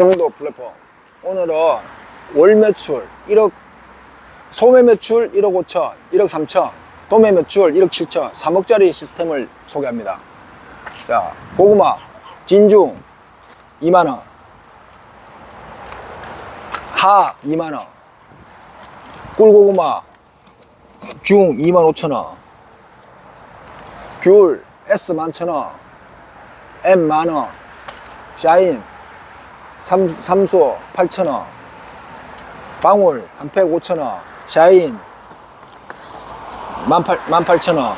강도 플랫폼 오늘은 월 매출 1억 소매 매출 1억 5천 1억 3천 도매 매출 1억 7천 3억짜리 시스템을 소개합니다. 자 고구마 진중 2만원 하 2만원 꿀고구마 중 2만 5천원 귤 S 만천원 M 만원 샤인 삼, 삼수 8,000원 방울 한팩 5,000원 샤인 18, 18,000원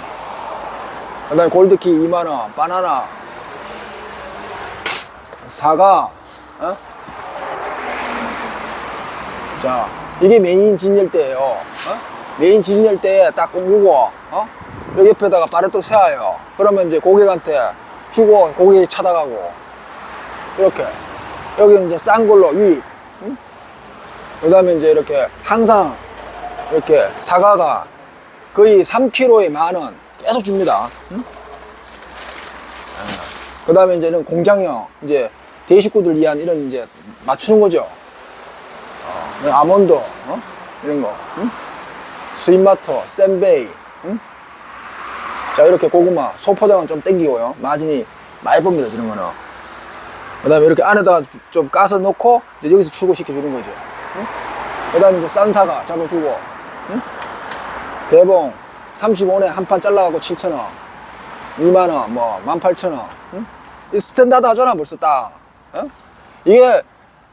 그 다음에 골드키 2만원 바나나 사과 어? 자 이게 메인 진열대예요 어? 메인 진열대에 딱 꽂고 어? 여기 옆에다가 바레또 세워요 그러면 이제 고객한테 주고 고객이 찾아가고 이렇게 여기 이제 싼 걸로 유입 그 다음에 이제 이렇게 항상 이렇게 사과가 거의 3kg에 만 원 계속 줍니다. 그 다음에 이제는 공장형 이제 대식구들 위한 이런 이제 맞추는 거죠. 어, 아몬드 어? 이런 거. 응? 스윗마터 센베이. 응? 자 이렇게 고구마 소포장은 좀 땡기고요. 마진이 많이 봅니다 저런 거는 그 다음에 이렇게 안에다가 좀 까서 넣고 이제 여기서 출고시켜 주는 거죠. 그 다음에 이제 싼 사과 잡아주고, 응? 대봉 35원에 한 판 잘라가고 7,000원, 2만원, 뭐, 18,000원. 응? 이 스탠다드 하잖아, 벌써 딱. 어? 이게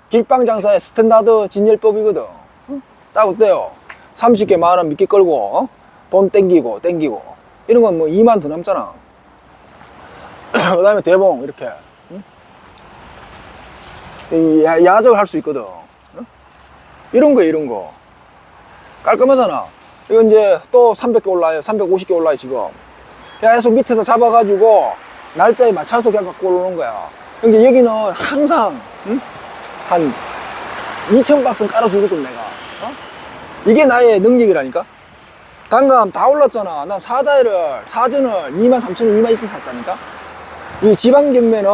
길빵 장사의 스탠다드 진열법이거든. 응? 딱 어때요? 30개 만원 미끼 끌고, 어? 돈 땡기고, 땡기고. 이런 건 뭐 2만 더 남잖아. 그 다음에 대봉, 이렇게. 이 야- 야적을 할 수 있거든. 어? 이런 거, 이런 거. 깔끔하잖아. 이거 이제 또 300개 올라요. 350개 올라요, 지금. 계속 밑에서 잡아가지고 날짜에 맞춰서 그냥 갖고 올라오는 거야. 근데 여기는 항상, 응? 한 2,000박스 깔아주거든, 내가. 어? 이게 나의 능력이라니까? 단감 다 올랐잖아. 난 사다이를, 사전을 2만 3천 원, 2만 있어 샀다니까? 이 지방 경매는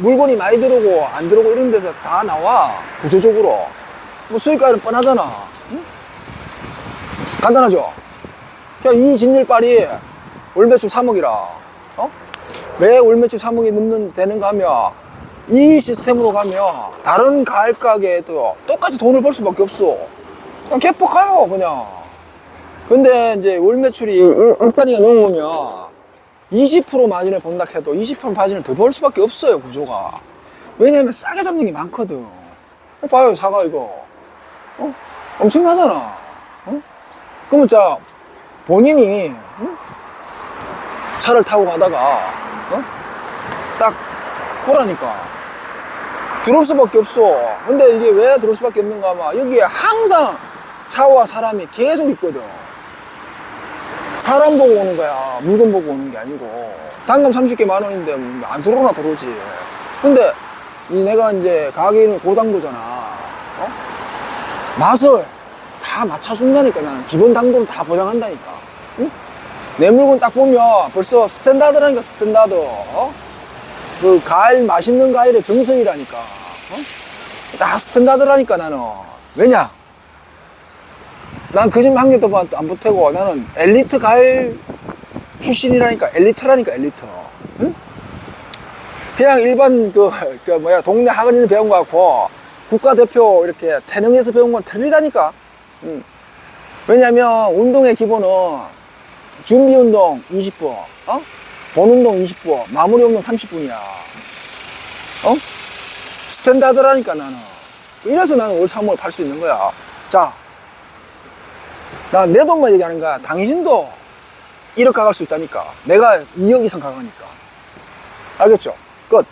물건이 많이 들어오고 안 들어오고 이런 데서 다 나와. 구조적으로. 뭐 수익가는 뻔하잖아. 응? 간단하죠? 그냥 이 진열빨이 월 매출 3억이라. 어? 왜월 매출 3억이 넘는 되는가 하면 이 시스템으로 가면 다른 가을 가게에도 똑같이 돈을 벌 수밖에 없어. 그냥 개뻑가요 그냥. 근데 이제 월 매출이 일단이가 넘으면 20% 마진을 본다 해도 20% 마진을 더 벌 수밖에 없어요 구조가 왜냐면 싸게 잡는 게 많거든 봐요 사과 이거 어? 엄청나잖아 어? 그러면 자 본인이 응? 차를 타고 가다가 어? 딱 보라니까 들어올 수밖에 없어 근데 이게 왜 들어올 수밖에 없는가 하면 여기에 항상 차와 사람이 계속 있거든 사람 보고 오는 거야. 물건 보고 오는 게 아니고. 단감 30개 만 원인데 뭐안 들어오나 들어오지. 근데 이 내가 이제 가게는 고당도잖아. 어? 맛을 다 맞춰준다니까 나는. 기본 당도를 다 보장한다니까. 응? 내 물건 딱 보면 벌써 스탠다드라니까 스탠다드. 어? 그 과일 맛있는 과일의 정석이라니까. 어? 다 스탠다드라니까 나는. 왜냐? 난그집한 개도 안 보태고 나는 엘리트 가을 출신이라니까 엘리트라니까 엘리트 응? 그냥 일반 그, 그 뭐야 동네 학원에서 배운 거 같고 국가대표 이렇게 태능에서 배운 건 틀리다니까 응. 왜냐면 운동의 기본은 준비 운동 20분 어? 본 운동 20분 마무리 운동 30분이야 어? 스탠다드라니까 나는 이래서 나는 올 3월 팔 수 있는 거야 자 나 내 돈만 얘기하는 거야. 당신도 1억 가갈 수 있다니까. 내가 2억 이상 가가니까. 알겠죠? 끝.